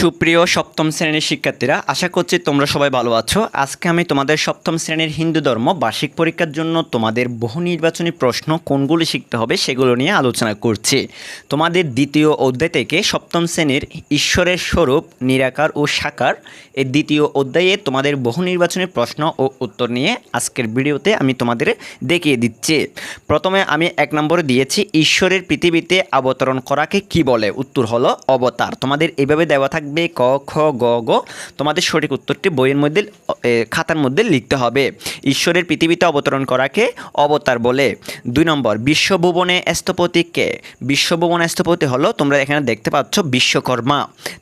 সুপ্রিয় সপ্তম শ্রেণির শিক্ষার্থীরা, আশা করছি তোমরা সবাই ভালো আছো। আজকে আমি তোমাদের সপ্তম শ্রেণির হিন্দু ধর্ম বার্ষিক পরীক্ষার জন্য তোমাদের বহু নির্বাচনী প্রশ্ন কোনগুলি শিখতে হবে সেগুলো নিয়ে আলোচনা করছি। তোমাদের দ্বিতীয় অধ্যায় থেকে সপ্তম শ্রেণির ঈশ্বরের স্বরূপ, নিরাকার ও সাকার এই দ্বিতীয় অধ্যায়ে তোমাদের বহু নির্বাচনী প্রশ্ন ও উত্তর নিয়ে আজকের ভিডিওতে আমি তোমাদের দেখিয়ে দিচ্ছি। প্রথমে আমি এক নম্বরে দিয়েছি, ঈশ্বরের পৃথিবীতে অবতরণ করাকে কি বলে? উত্তর হলো অবতার। তোমাদের এইভাবে দেওয়া থাকবে ক, খ, গ গ। তোমাদের সঠিক উত্তরটি বইয়ের মধ্যে খাতার মধ্যে লিখতে হবে। ঈশ্বরের পৃথিবীতে অবতরণ করাকে অবতার বলে। দুই নম্বর, বিশ্বভুবনে স্থপতি কে? বিশ্বভুবন স্থপতি হলো, তোমরা এখানে দেখতে পাচ্ছ, বিশ্বকর্মা।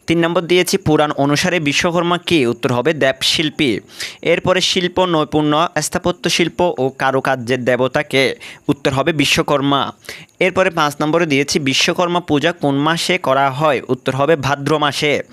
তিন নম্বর দিয়েছি, পুরাণ অনুসারে বিশ্বকর্মা কি? উত্তর হবে দেব দেবশিল্পী এরপরে শিল্প, নৈপুণ্য, স্থাপত্য শিল্প ও কারুকার্যের দেবতাকে উত্তর হবে বিশ্বকর্মা। এরপরে পাঁচ নম্বরে দিয়েছি, বিশ্বকর্মা পূজা কোন মাসে করা হয়? উত্তর হবে ভাদ্র মাসে।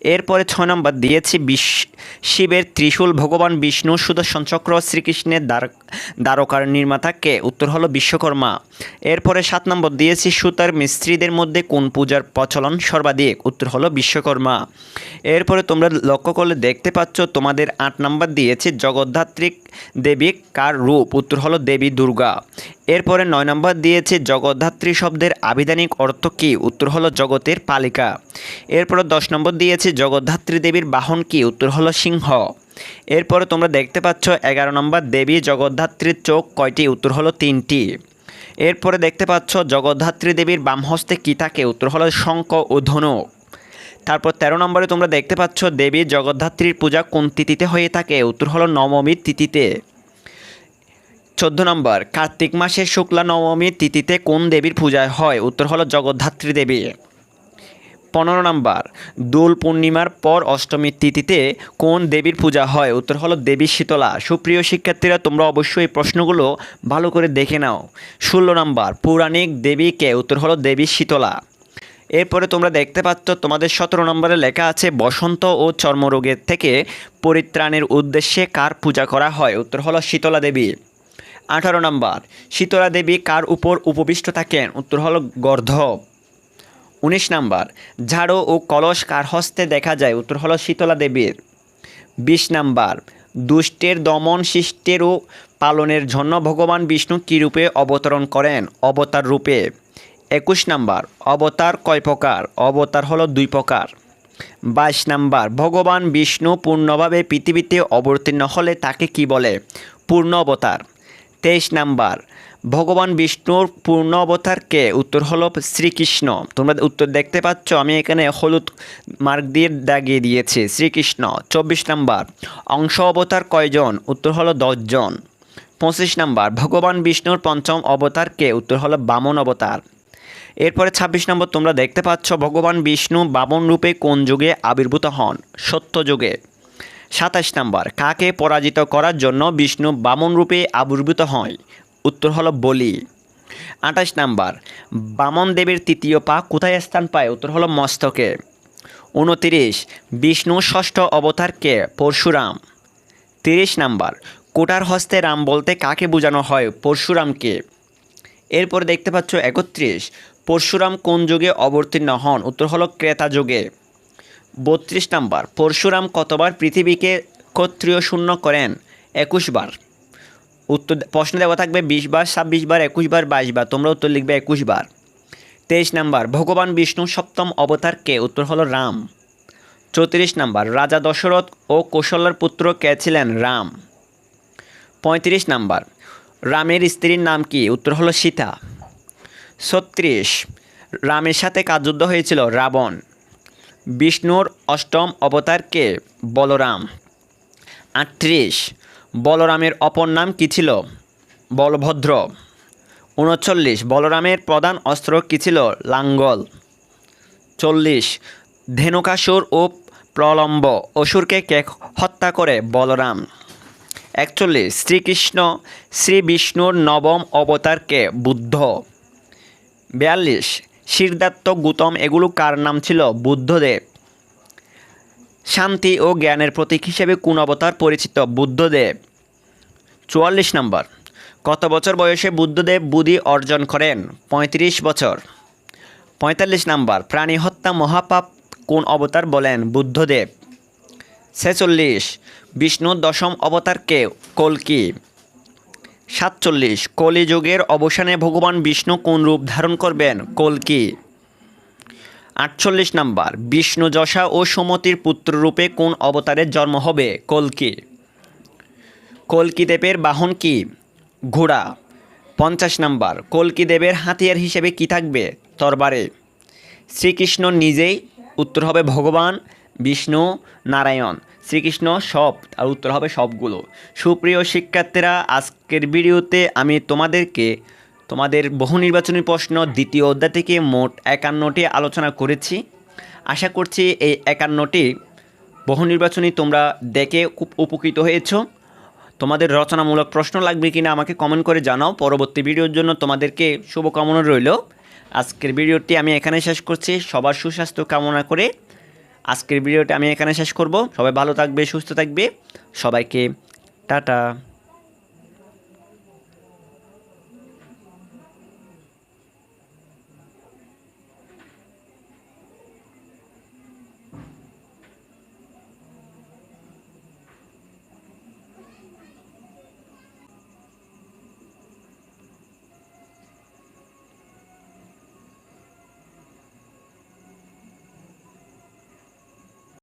এরপরে ছয় নম্বর দিয়েছি বিশ- শিবের ত্রিশূল ভগবান বিষ্ণু, সুদর্শন চক্র, শ্রীকৃষ্ণের দ্বার, দ্বারকার নির্মাতাকে উত্তর হলো বিশ্বকর্মা। এরপরে সাত নম্বর দিয়েছি সুতার মিস্ত্রিদের মধ্যে কোন পূজার প্রচলন সর্বাধিক? উত্তর হলো বিশ্বকর্মা। এরপরে তোমরা লক্ষ্য করলে দেখতে পাচ্ছ, তোমাদের আট নম্বর দিয়েছি জগদ্ধাত্রী দেবী কার রূপ? উত্তর হলো দেবী দুর্গা। এরপরে নয় নম্বর দিয়েছে জগদ্ধাত্রী শব্দের আবিধানিক অর্থ কী? উত্তর হলো জগতের পালিকা। এরপরে দশ নম্বর দিয়েছে জগদ্ধাত্রী দেবীর বাহন কি? উত্তর হলো সিংহ। এরপরে তোমরা দেখতে পাচ্ছ এগারো নম্বর দেবী জগদ্ধাত্রীর চোখ কয়টি? উত্তর হলো তিনটি। এরপরে দেখতে পাচ্ছ জগদ্ধাত্রী দেবীর বাম হস্তে কী থাকে? উত্তর হলো শঙ্খ ও ধনুক। তারপর তেরো নম্বরে তোমরা দেখতে পাচ্ছ দেবী জগদ্ধাত্রীর পূজা কোন তিথিতে হয়ে থাকে? উত্তর হলো নবমীর তিথিতে। চোদ্দ নম্বর, কার্তিক মাসের শুক্লা নবমী তিথিতে কোন দেবীর পূজা হয়? উত্তর হলো জগদ্ধাত্রী দেবী। পনেরো নম্বর, দোল পূর্ণিমার পর অষ্টমীর তিথিতে কোন দেবীর পূজা হয়? উত্তর হলো দেবী শীতলা। সুপ্রিয় শিক্ষার্থীরা, তোমরা অবশ্যই এই প্রশ্নগুলো ভালো করে দেখে নাও। ষোলো নম্বর, পৌরাণিক দেবীকে উত্তর হলো দেবী শীতলা। এরপরে তোমরা দেখতে পাচ্ছ, তোমাদের সতেরো নম্বরে লেখা আছে, বসন্ত ও চর্মরোগের থেকে পরিত্রাণের উদ্দেশ্যে কার পূজা করা হয়? উত্তর হলো শীতলা দেবী। আঠারো নম্বর, শীতলা দেবী কার উপর উপবিষ্ট থাকেন? উত্তর হলো গর্ধব। উনিশ নাম্বার, ঝাড়ু ও কলস কার হস্তে দেখা যায়? উত্তর হলো শীতলা দেবীর। বিশ নাম্বার, দুষ্টের দমন শিষ্টের ও পালনের জন্য ভগবান বিষ্ণু কী রূপে অবতরণ করেন? অবতার রূপে। একুশ নাম্বার, অবতার কয় প্রকার? অবতার হলো দুই প্রকার। বাইশ নাম্বার, ভগবান বিষ্ণু পূর্ণভাবে পৃথিবীতে অবতীর্ণ হলে তাকে কি বলে? পূর্ণ অবতার। তেইশ নাম্বার, ভগবান বিষ্ণুর পূর্ণ অবতারকে উত্তর হল শ্রীকৃষ্ণ। তোমরা উত্তর দেখতে পাচ্ছ, আমি এখানে হলুদ মার্ক দিয়ে দাগিয়ে দিয়েছি, শ্রীকৃষ্ণ। চব্বিশ নাম্বার, অংশ অবতার কয়জন? উত্তর হলো দশজন। পঁচিশ নাম্বার, ভগবান বিষ্ণুর পঞ্চম অবতারকে উত্তর হলো বামন অবতার। এরপরে ছাব্বিশ নম্বর, তোমরা দেখতে পাচ্ছ, ভগবান বিষ্ণু বামন রূপে কোন যুগে আবির্ভূত হন? সত্য যুগে। সাতাশ নাম্বার, কাকে পরাজিত করার জন্য বিষ্ণু বামন রূপে আবির্ভূত হয়? উত্তর হলো বলি। আঠাশ নাম্বার, বামন দেবের তৃতীয় পা কোথায় স্থান পায়? উত্তর হলো মস্তকে। উনতিরিশ, বিষ্ণু ষষ্ঠ অবতারকে পরশুরাম। তিরিশ নাম্বার, কোটার হস্তে রাম বলতে কাকে বোঝানো হয়? পরশুরামকে এরপর দেখতে পাচ্ছ একত্রিশ, পরশুরাম কোন যুগে অবতীর্ণ হন? উত্তর হলো ক্রেতা যুগে। বত্রিশ নাম্বার, পরশুরাম কতবার পৃথিবীকে ক্ষত্রিয় শূন্য করেন? একুশ বার। উত্তর প্রশ্ন দেওয়া থাকবে বিশ বার, ছাব্বিশ বার, একুশ বার, বাইশ তোমরা উত্তর লিখবে একুশ বার। তেইশ নাম্বার, ভগবান বিষ্ণু সপ্তম অবতার কে? উত্তর হলো রাম। চৌত্রিশ নাম্বার, রাজা দশরথ ও কৌশল্যার পুত্র কে ছিলেন? রাম। পঁয়ত্রিশ নাম্বার, রামের স্ত্রীর নাম কি? উত্তর হলো সীতা। ছত্রিশ, রামের সাথে কাজ যুদ্ধ হয়েছিল? রাবণ। বিষ্ণুর অষ্টম অবতারকে বলরাম। আটত্রিশ। বলরামের অপর নাম কী ছিল? বলভদ্র। উনচল্লিশ। বলরামের প্রধান অস্ত্র কী ছিল? লাঙ্গল। চল্লিশ। ধেনুকাসুর ও প্রলম্ব অসুরকে কে হত্যা করে? বলরাম। একচল্লিশ। শ্রীকৃষ্ণ শ্রী বিষ্ণুর নবম অবতারকে বুদ্ধ। বিয়াল্লিশ। সিদ্ধার্থ গৌতম, এগুলো কার নাম ছিল? বুদ্ধদেব। শান্তি ও জ্ঞানের প্রতীক হিসেবে কোন অবতার পরিচিত? বুদ্ধদেব। চুয়াল্লিশ নম্বর। কত বছর বয়সে বুদ্ধদেব বুদ্ধি অর্জন করেন? পঁয়ত্রিশ বছর। পঁয়তাল্লিশ নাম্বার। প্রাণী হত্যা মহাপাপ কোন অবতার বলেন? বুদ্ধদেব। ছেচল্লিশ। বিষ্ণুর দশম অবতার কে কল্কি। সাতচল্লিশ, কলিযুগের অবসানে ভগবান বিষ্ণু কোন রূপ ধারণ করবেন? কলকি আটচল্লিশ নাম্বার, বিষ্ণু যশা ও সুমতির পুত্ররূপে কোন অবতারের জন্ম হবে? কল্কি কল্কি দেবের বাহন কি? ঘোড়া। পঞ্চাশ নাম্বার কলকিদেবের হাতিয়ার হিসেবে কি থাকবে? তরবারে। শ্রীকৃষ্ণ নিজেই উত্তর হবে ভগবান বিষ্ণু নারায়ণ। শ্রীকৃষ্ণ সব আর উত্তর হবে সবগুলো। সুপ্রিয় শিক্ষার্থীরা, আজকের ভিডিওতে আমি তোমাদেরকে, তোমাদের বহু নির্বাচনী প্রশ্ন দ্বিতীয় অধ্যায় থেকে মোট একান্নটি আলোচনা করেছি। আশা করছি এই একান্নটি বহু নির্বাচনী তোমরা দেখে খুব উপকৃত হয়েছ। তোমাদের রচনামূলক প্রশ্ন লাগবে কিনা আমাকে কমেন্ট করে জানাও। পরবর্তী ভিডিওর জন্য তোমাদেরকে শুভকামনা রইল। আজকের ভিডিওটি আমি এখানে শেষ করছি। সবার সুস্বাস্থ্য কামনা করে আজকের ভিডিওটা আমি এখানে শেষ করব। সবাই ভালো থাকবে সুস্থ থাকবে। সবাইকে টাটা।